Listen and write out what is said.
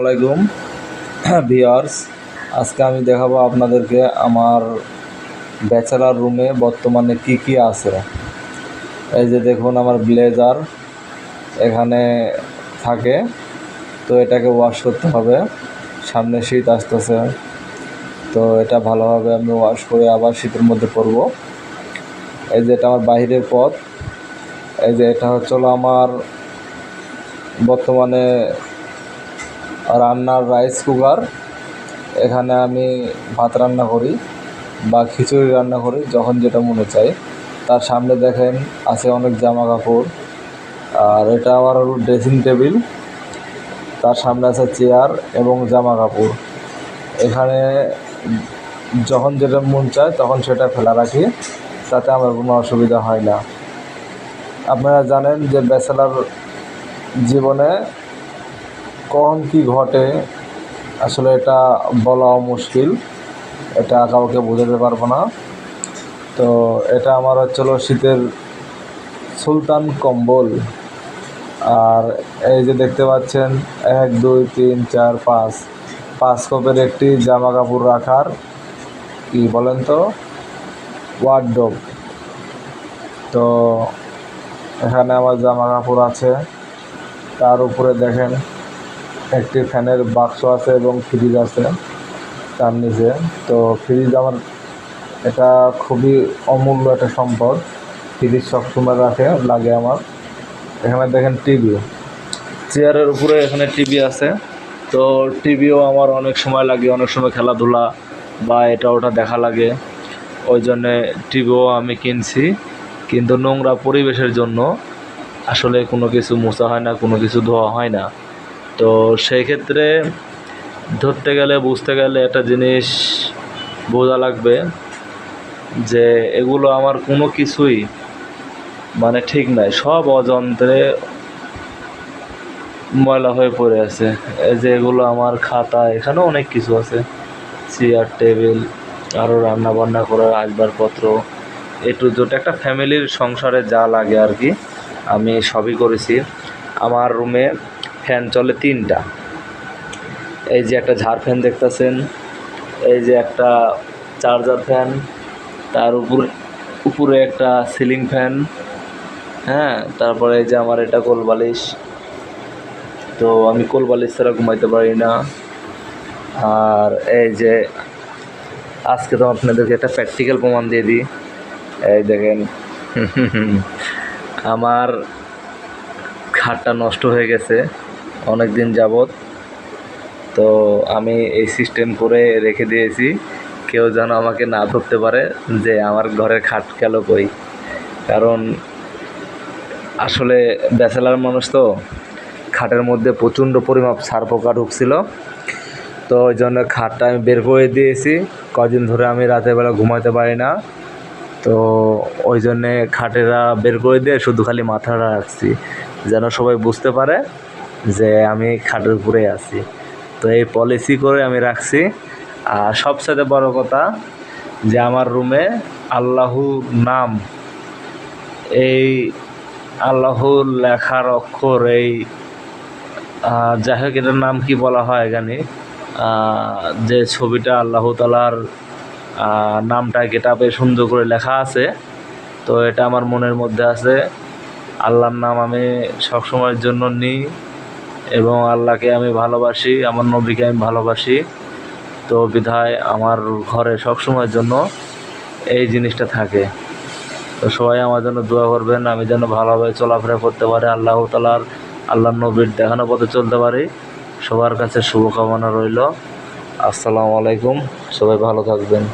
আলাইকুম ভিওয়ার্স আজকে আমি দেখাবো আপনাদেরকে আমার ব্যাচেলার রুমে বর্তমানে কি কি আছে। এই যে দেখুন আমার ব্লেজার এখানে থাকে, তো এটাকে ওয়াশ করতে হবে। সামনে শীত আসতেছে, তো এটা ভালোভাবে আমি ওয়াশ করে আবার শীতের মধ্যে পরব এই যে এটা আমার বাহিরের পথ। এই যে এটা হচ্ছে আমার বর্তমানে রান্নার রাইস কুকার এখানে আমি ভাত রান্না করি বা খিচুড়ি রান্না করি, যখন যেটা মনে চাই। তার সামনে দেখেন, আছে অনেক জামা কাপড় আর এটা আমার হলো ড্রেসিং টেবিল তার সামনে আছে চেয়ার এবং জামা কাপড় এখানে যখন যেটা মন চায়, তখন সেটা ফেলা রাখি, তাতে আমার কোনো অসুবিধা হয় না। আপনারা জানেন যে ব্যাচেলার জীবনে কখন কি ঘটে, আসলে এটা বলাও মুশকিল। এটা কাউকে বোঝাতে পারব না। তো এটা আমার হচ্ছিল শীতের সুলতান কম্বল। আর এই যে দেখতে পাচ্ছেন, এক, দুই, তিন, চার, পাঁচ। পাঁচ কপের একটি জামা কাপড় রাখার কি বলেন তো? ওয়ার্ডরোব তো এখানে আমার জামা কাপড় আছে। তার উপরে দেখেন একটি ফ্যানের বাক্স আছে এবং ফ্রিজ আছে তার নিচে। তো ফ্রিজ আমার এটা খুবই অমূল্য একটা সম্পদ। ফ্রিজ সবসময় রাখে, লাগে আমার। এখানে দেখেন টিভি। চেয়ারের উপরে এখানে টিভি আছে। তো টিভিও আমার অনেক সময় লাগে, অনেক সময় খেলাধুলা বা এটা ওটা দেখা লাগে। ওই জন্যে টিভিও আমি কিনছি। কিন্তু নোংরা পরিবেশের জন্য আসলে কোনো কিছু মোছা হয় না, কোনো কিছু ধোয়া হয় না। তো সেই ক্ষেত্রে ধরতে গেলে, বুঝতে গেলে একটা জিনিস বোঝা লাগবে যে এগুলো আমার কোনো কিছুই মানে ঠিক নাই। সব অযন্ত্রে ময়লা হয়ে পড়ে আছে। এই যে এগুলো আমার খাতা এখানেও অনেক কিছু আছে। চেয়ার, টেবিল আরও রান্না বান্না করার আসবাবপত্র একটু টু জোট একটা ফ্যামিলির সংসারে যা লাগে আর কি, আমি সবই করেছি। আমার রুমে ফ্যান চলে তিনটা। এই যে একটা ঝাড় ফ্যান দেখতেছেন, এই যে একটা চার্জার ফ্যান, তার উপরে উপরে একটা সিলিং ফ্যান হ্যাঁ তারপরে এই যে আমার এটা কোলবালিশ তো আমি কোলবালিশ ছাড়া ঘুমাইতে পারি না। আর এই যে আজকে তো আপনাদেরকে একটা প্র্যাকটিক্যাল প্রমাণ দিয়ে দিই। এই দেখেন আমার খাটটা নষ্ট হয়ে গেছে। অনেক দিন যাবৎ। তো আমি এই সিস্টেম করে রেখে দিয়েছি। কেউ যেন আমাকে না ধরতে পারে যে আমার ঘরের খাট গেল কই। কারণ আসলে ব্যাচেলার মানুষ তো খাটের মধ্যে প্রচণ্ড পরিমাপ সার পোকা ঢুকছিল। তো ওই জন্য খাটটা আমি বের করে দিয়েছি। কদিন ধরে আমি রাতের বেলা ঘুমাতে পারি না। তো ওই জন্যে খাটেরা বের করে দিয়ে শুধু খালি মাথাটা রাখছি। যেন সবাই বুঝতে পারে। যে আমি খাটের উপরে আছি। তো এই পলিসি করে আমি রাখছি। আর সবচেয়ে বড় কথা যে আমার রুমে আল্লাহু নাম, এই আল্লাহুর লেখার অক্ষর, এই যাই হোক এটার নাম কি বলা হয় এখানে যে ছবিটা আল্লাহ তালার নামটা গেটাপে সুন্দর করে লেখা আছে। তো এটা আমার মনের মধ্যে আছে। আল্লাহর নাম আমি সবসময়ের জন্য নিই। এবং আল্লাহকে আমি ভালোবাসি, আমার নবীকে আমি ভালোবাসি। তো বিধায় আমার ঘরে সবসময়ের জন্য এই জিনিসটা থাকে। তো সবাই আমার জন্য দোয়া করবেন, আমি যেন ভালোভাবে চলাফেরা করতে পারি, আল্লাহ তালার আল্লাহ নবীর দেখানো পথে চলতে পারি। সবার কাছে শুভকামনা রইল। আসসালামু আলাইকুম, সবাই ভালো থাকবেন।